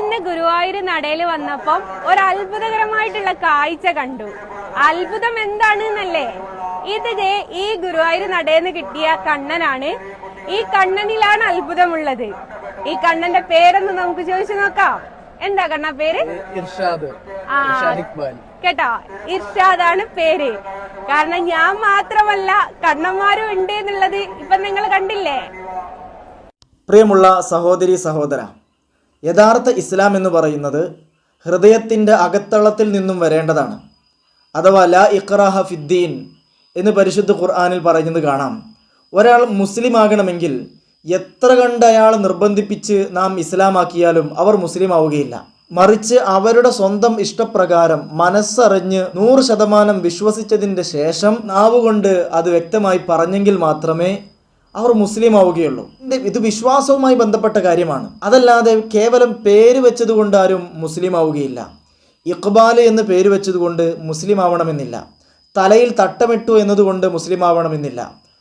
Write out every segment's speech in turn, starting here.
ഇന്ന് ഗുരുവായൂർ നടയിൽ വന്നപ്പം ഒരു അത്ഭുതകരമായിട്ടുള്ള കാഴ്ച കണ്ടു. അത്ഭുതം എന്താണ് എന്നല്ലേ ഇത് ഈ ഗുരുവായൂർ നടയിൽ നിന്ന് കിട്ടിയ കണ്ണനാണ്. ഈ കണ്ണനിലാണ് അത്ഭുതമുള്ളത്. ഈ കണ്ണന്റെ പേരൊന്ന് നമുക്ക് ചോദിച്ചു നോക്കാം. എന്താ കണ്ണ പേര്? ഇർഷാദ്. കേട്ടോ. ഇർഷാദാണ് പേര്. കാരണം ഞാൻ മാത്രമല്ല കണ്ണന്മാരും ഉണ്ട് എന്നുള്ളത് ഇപ്പൊ നിങ്ങൾ കണ്ടില്ലേ? പ്രിയമുള്ള സഹോദരി സഹോദര യഥാർത്ഥ ഇസ്ലാം എന്ന് പറയുന്നത് ഹൃദയത്തിന്റെ അകത്തളത്തിൽ നിന്നും വരേണ്ടതാണ്. അഥവാ ലാ ഇഖ്റാഹ ഫിദ്ദീൻ എന്ന് പരിശുദ്ധ ഖുർആാനിൽ പറയുന്നത് കാണാം. ഒരാൾ മുസ്ലിം ആകണമെങ്കിൽ എത്ര കണ്ട് അയാൾ നിർബന്ധിപ്പിച്ച് നാം ഇസ്ലാമാക്കിയാലും അവർ മുസ്ലിം ആവുകയില്ല. മറിച്ച് അവരുടെ സ്വന്തം ഇഷ്ടപ്രകാരം മനസ്സറിഞ്ഞ് നൂറ് ശതമാനം വിശ്വസിച്ചതിന്റെ ശേഷം നാവുകൊണ്ട് അത് വ്യക്തമായി പറഞ്ഞെങ്കിൽ മാത്രമേ അവർ മുസ്ലിം ആവുകയുള്ളൂ ഇത് വിശ്വാസവുമായി ബന്ധപ്പെട്ട കാര്യമാണ്. അതല്ലാതെ കേവലം പേര് വെച്ചതുകൊണ്ട് ആരും മുസ്ലിം ആവുകയില്ല ഇഖ്ബാൽ എന്ന് പേര് വെച്ചതുകൊണ്ട് മുസ്ലിം ആവണമെന്നില്ല തലയിൽ തട്ടമിട്ടു എന്നതുകൊണ്ട് മുസ്ലിം ആവണമെന്നില്ല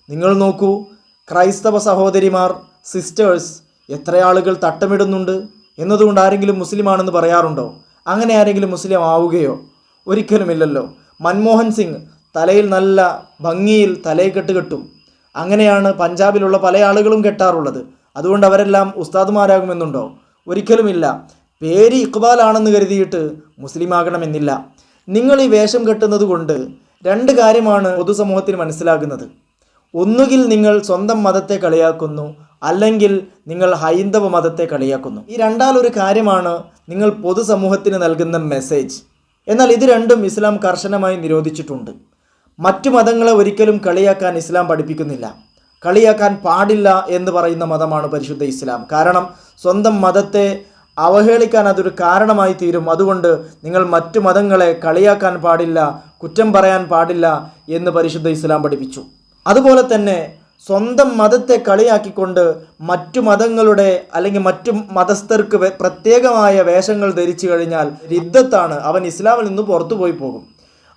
നിങ്ങൾ നോക്കൂ ക്രൈസ്തവ സഹോദരിമാർ സിസ്റ്റേഴ്സ് എത്ര ആളുകൾ തട്ടമിടുന്നുണ്ട് എന്നതുകൊണ്ട് ആരെങ്കിലും മുസ്ലിം ആണെന്ന് പറയാറുണ്ടോ? അങ്ങനെ ആരെങ്കിലും മുസ്ലിം ആവുകയോ? ഒരിക്കലുമില്ലല്ലോ. മൻമോഹൻ സിംഗ് തലയിൽ നല്ല ഭംഗിയിൽ തലയെ കെട്ടും അങ്ങനെയാണ് പഞ്ചാബിലുള്ള പല ആളുകളും കെട്ടാറുള്ളത്. അതുകൊണ്ട് അവരെല്ലാം ഉസ്താദുമാരാകുമെന്നുണ്ടോ? ഒരിക്കലുമില്ല. പേര് ഇക്ബാൽ ആണെന്ന് കരുതിയിട്ട് മുസ്ലിമാകണമെന്നില്ല. നിങ്ങൾ ഈ വേഷം കെട്ടുന്നത് കൊണ്ട് രണ്ട് കാര്യമാണ് പൊതുസമൂഹത്തിന് മനസ്സിലാകുന്നത്. ഒന്നുകിൽ നിങ്ങൾ സ്വന്തം മതത്തെ കളിയാക്കുന്നു അല്ലെങ്കിൽ നിങ്ങൾ ഹൈന്ദവ മതത്തെ കളിയാക്കുന്നു. ഈ രണ്ടാലൊരു കാര്യമാണ് നിങ്ങൾ പൊതുസമൂഹത്തിന് നൽകുന്ന മെസ്സേജ്. എന്നാൽ ഇത് രണ്ടും ഇസ്ലാം കർശനമായി നിരോധിച്ചിട്ടുണ്ട്. മറ്റു മതങ്ങളെ ഒരിക്കലും കളിയാക്കാൻ ഇസ്ലാം പഠിപ്പിക്കുന്നില്ല. കളിയാക്കാൻ പാടില്ല എന്ന് പറയുന്ന മതമാണ് പരിശുദ്ധ ഇസ്ലാം. കാരണം സ്വന്തം മതത്തെ അവഹേളിക്കാൻ അതൊരു കാരണമായി തീരും. അതുകൊണ്ട് നിങ്ങൾ മറ്റു മതങ്ങളെ കളിയാക്കാൻ പാടില്ല കുറ്റം പറയാൻ പാടില്ല എന്ന് പരിശുദ്ധ ഇസ്ലാം പഠിപ്പിച്ചു. അതുപോലെ തന്നെ സ്വന്തം മതത്തെ കളിയാക്കിക്കൊണ്ട് മറ്റു മതങ്ങളുടെ അല്ലെങ്കിൽ മറ്റു മതസ്ഥർക്ക് പ്രത്യേകമായ വേഷങ്ങൾ ധരിച്ചു കഴിഞ്ഞാൽ രിദ്ധത്താണ് അവൻ ഇസ്ലാമിൽ നിന്ന് പുറത്തു പോയി പോകും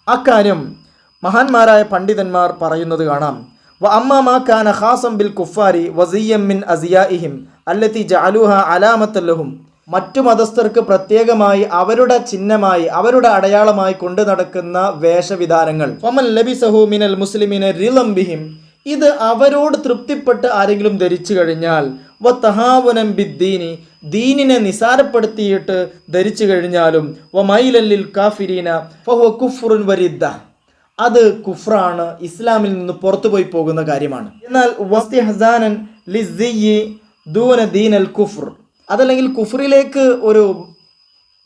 അക്കാര്യം മഹാന്മാരായ പണ്ഡിതന്മാർ പറയുന്നത് കാണാം. വ അമ്മാ കാന ഖാസം ബിൽ കുഫാരി വസിയം മിൻ അസിയാഇഹിം അല്ലത്തി ജാലുഹ അലാമത്തല്ലഹും മറ്റു മതസ്ഥർക്ക് പ്രത്യേകമായി അവരുടെ ചിഹ്നമായി അവരുടെ അടയാളമായി കൊണ്ടു നടക്കുന്ന വേഷവിധാനങ്ങൾ. ഫമൻ ലബിസഹു മിനൽ മുസ്ലിമിനെ റിലം ബിഹിം. ഇത് അവരോട് തൃപ്തിപ്പെട്ട് ആരെങ്കിലും ധരിച്ചു കഴിഞ്ഞാൽ വ തഹാവുനം ബിദ്ദീനി ദീനിനെ നിസാരപ്പെടുത്തിയിട്ട് ധരിച്ചു കഴിഞ്ഞാലും വ മൈലല്ലിൽ കാഫിരീന ഫഹുവ കുഫുറുൻ വരിദ്ദ. അത് കുഫ്രാണ് ഇസ്ലാമിൽ നിന്ന് പുറത്തു പോയി പോകുന്ന കാര്യമാണ്. എന്നാൽ വസ്തി ഹസാനൻ ലിസിയി ദൂന അൽ കുഫർ. അതല്ലെങ്കിൽ കുഫറിലേക്ക് ഒരു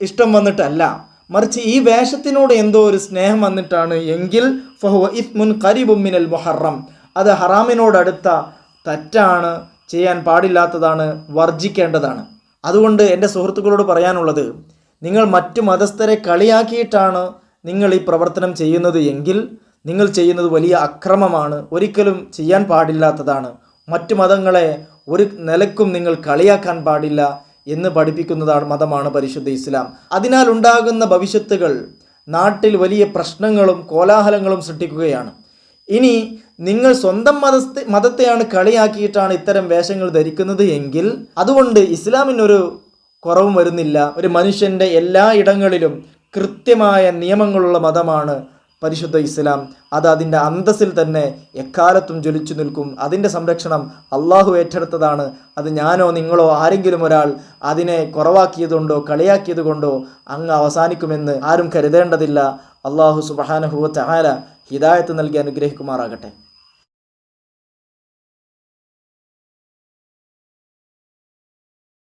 ഇഷ്ടം വന്നിട്ടല്ല. മറിച്ച് ഈ വേഷത്തിനോട് എന്തോ ഒരു സ്നേഹം വന്നിട്ടാണ് എങ്കിൽ ഫഹുവ ഇസ്മുൻ ഖരീബും മിനൽ മുഹറം. അത് ഹറാമിനോടടുത്ത തെറ്റാണ് ചെയ്യാൻ പാടില്ലാത്തതാണ് വർജിക്കേണ്ടതാണ്. അതുകൊണ്ട് എന്റെ സുഹൃത്തുക്കളോട് പറയാനുള്ളത് നിങ്ങൾ മറ്റു മതസ്ഥരെ കളിയാക്കിയിട്ടാണ് നിങ്ങൾ ഈ പ്രവർത്തനം ചെയ്യുന്നത് എങ്കിൽ നിങ്ങൾ ചെയ്യുന്നത് വലിയ അക്രമമാണ്. ഒരിക്കലും ചെയ്യാൻ പാടില്ലാത്തതാണ്. മറ്റു മതങ്ങളെ ഒരു നിലക്കും നിങ്ങൾ കളിയാക്കാൻ പാടില്ല എന്ന് പഠിപ്പിക്കുന്നതാണ് മതമാണ് പരിശുദ്ധ ഇസ്ലാം. അതിനാൽ ഉണ്ടാകുന്ന ഭവിഷ്യത്തുകൾ നാട്ടിൽ വലിയ പ്രശ്നങ്ങളും കോലാഹലങ്ങളും സൃഷ്ടിക്കുകയാണ്. ഇനി നിങ്ങൾ സ്വന്തം മതത്തെ മതത്തെയാണ് കളിയാക്കിയിട്ടാണ് ഇത്തരം വേഷങ്ങൾ ധരിക്കുന്നത് എങ്കിൽ അതുകൊണ്ട് ഇസ്ലാമിനൊരു കുറവും വരുന്നില്ല. ഒരു മനുഷ്യന്റെ എല്ലാ ഇടങ്ങളിലും കൃത്യമായ നിയമങ്ങളുള്ള മതമാണ് പരിശുദ്ധ ഇസ്ലാം. അത് അതിന്റെ അന്തസ്സിൽ തന്നെ എക്കാലത്തും ജ്വലിച്ചു നിൽക്കും. അതിന്റെ സംരക്ഷണം അള്ളാഹു ഏറ്റെടുത്തതാണ്. അത് ഞാനോ നിങ്ങളോ ആരെങ്കിലും ഒരാൾ അതിനെ കുറവാക്കിയതുകൊണ്ടോ കളിയാക്കിയത് കൊണ്ടോ അങ്ങ് അവസാനിക്കുമെന്ന് ആരും കരുതേണ്ടതില്ല. അള്ളാഹു സുബഹാനഹുവ ചഹാല ഹിദായത്ത് നൽകി അനുഗ്രഹിക്കുമാറാകട്ടെ.